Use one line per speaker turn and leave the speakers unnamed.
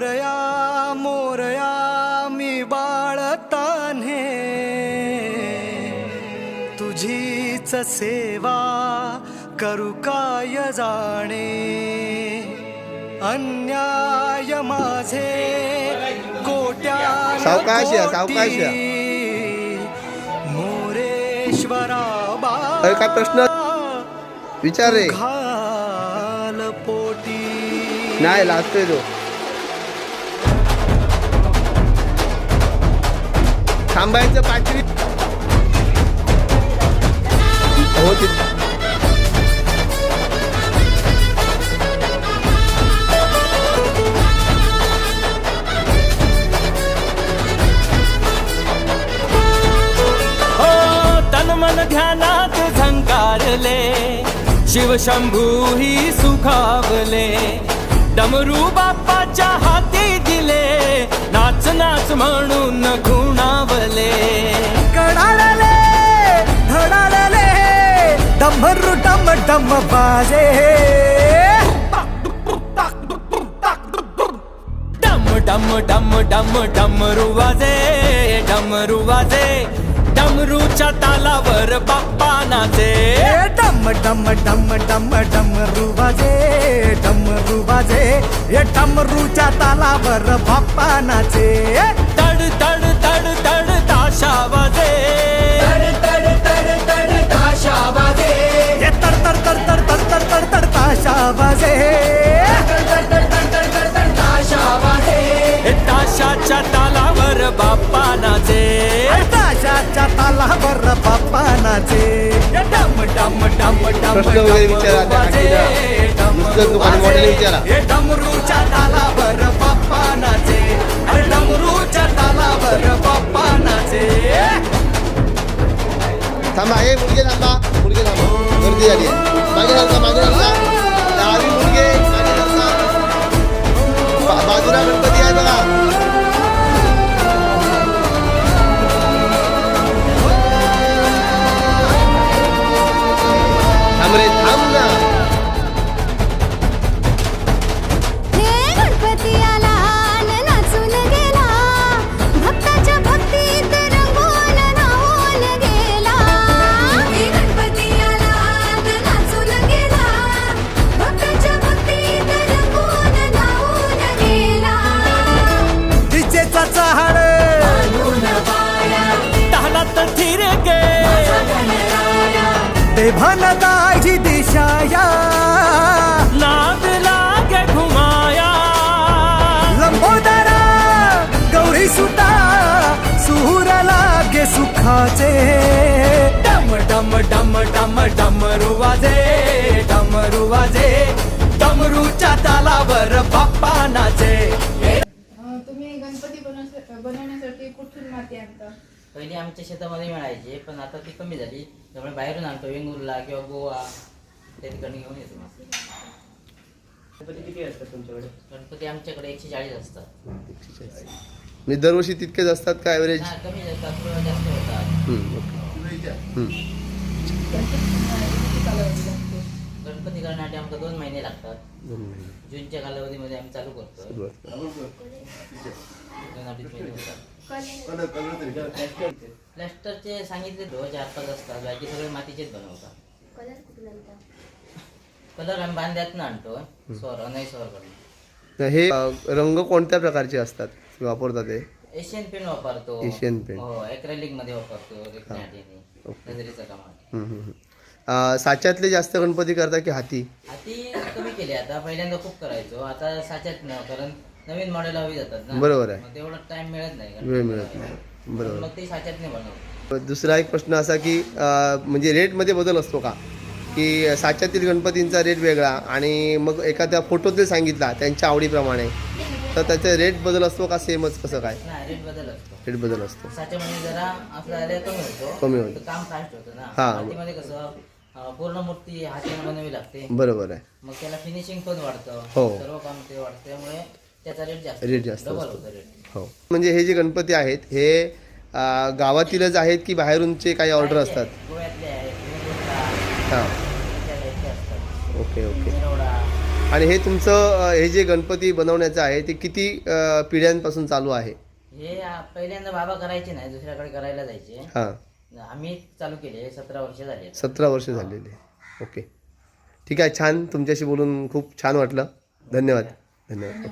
मोरया मोरया मी बाळतान्हे. तुझीच सेवा करू काय जाणे? अन्याय माझे कोट्या
सावकाश या, सावकाश या.
मोरेश्वरा
अरे, काय प्रश्न? विचार रे.
पोटी.
नाही लाजतोय तो. थांबायचं पाचवी. हो,
हो तन मन ध्यानात झंकारले. शिवशंभू ही सुखावले. डमरू बाप्पाच्या हाती दिले. नाच नाच म्हणून
डम डम बाजे
डम डम डम डम डमरू वाजे डमरू वाजे डमरूच्या तालावर बाप्पा नाचे.
डम डम डम डम डमरू बाजे डमरू बाजे ए डमरूच्या तालावर बाप्पा नाचे.
तड तड तड तड ताशा वाजे तालावर बाप्पा नाचे
ए डम डम डम डम
प्रश्न वगैरे विचारा, त्या आंटीला. नुसतं दुकानी मॉडेल विचारा.
हे डमरूच्या तालावर बाप्पा नाचे अरे डमरूच्या तालावर बाप्पा नाचे
थांबा हे मुलगे थांबा. मुलगे थांबा. गर्दी झाली. आहे. मागे हलका मागे हलका
देभान दाजी दिशाया.
नाद लागे घुमाया.
लंबोदरा गौरी सुता सुर लागे सुखाचे.
डम डम डम डम डमरू वाजे डमरू वाजे. डमरूच्या तालावर बाप्पा नाचे
तुम्ही गणपती बनवण्यासाठी बनवण्यासाठी कुठून माती आणता?
पहिली आमच्या शेतामध्ये मिळायची पण आता ती कमी झाली. त्यामुळे बाहेरून आणतो वेंगुर्ला किंवा गोवा त्या ठिकाणी घेऊन येतो.
गणपती किती असतात तुमच्याकडे?
गणपती आमच्याकडे एकशे चाळीस असतात.
मी दरवर्षी तितकेच असतात का ॲव्हरेज
हा कमी असतात थोडं जास्त होतात. गणपती करण्यासाठी आमका दोन महिने लागतात. जूनच्या कालावधीमध्ये आम्ही चालू करतो दोन अडीच महिने होतात. प्लॅस्टरचे सांगितले दो चार पाच असतात. बाकी सगळे मातीचेच बनवतात.
कलर कुठून आणता?
कलर आम्ही बांध्यातनं आणतो स्वर नाही स्वर करून
हे अ, रंग कोणत्या प्रकारचे असतात? वापरतात ते?
एशियन पेन वापरतो.
Asian pen.
हो acrylic मध्ये वापरतो रेखण्यासाठी नजरेचं कामात
हम्म, हम्म, हम्म. साच्यातले जास्त गणपती करतात की हाती?
हाती कमी केले आता. पहिल्यांदा खूप करायचो. आता साच्यात न कारण नवीन मॉडेल हवी जातात ना.
बरोबर आहे.
मग तेवढा टाइम मिळत नाही.
वेळ मिळत. नाही. बरोबर.
मग ते साच्यात नाही बनवतो
दुसरा एक प्रश्न असा की अ, म्हणजे रेटमध्ये बदल असतो का? की साच्यातील गणपतींचा रेट वेगळा आणि मग एखाद्या फोटोतील सांगितला त्यांच्या आवडीप्रमाणे तर त्याचा रेट बदल असतो का सेमच कसं काय?
नाही रेट बदल असतो.
रेट बदल असतो.
साच्यामध्ये जरा आपला area कमी होतो.
कमी होतो.
तर काम फास्ट होतं ना.
हा.
कसं पूर्ण मूर्ती हाताने बनवावी लागते.
बरोबर आहे.
मग त्याला फिनिशिंग पण वाढतं.
हो.
सर्व काम ते वाढतं त्यामुळे त्याचा रेट जास्त
रेट जास्त
डबल
असतो.
होतं रेट
हो. म्हणजे हे जे गणपती आहेत हे अ, गावातीलच आहेत की बाहेरूनचे काही ऑर्डर असतात?
गोव्यातले आहेत वेंगुर्ला,
हां.
त्या साईडचे असतात.
Okay okay. आणि हे तुमचं अ, हे जे गणपती बनवण्याचं आहे ते किती अ, पिढ्यांपासून चालू आहे?
हे आ- पहिल्यांदा बाबा करायचे नाही दुसऱ्याकडे करायला जायचे.
हां.
आम्ही चालू केले सतरा वर्ष झाली.
सतरा वर्ष झालेले ओके. ठीक आहे छान तुमच्याशी बोलून खूप छान वाटलं. धन्यवाद. धन्यवाद.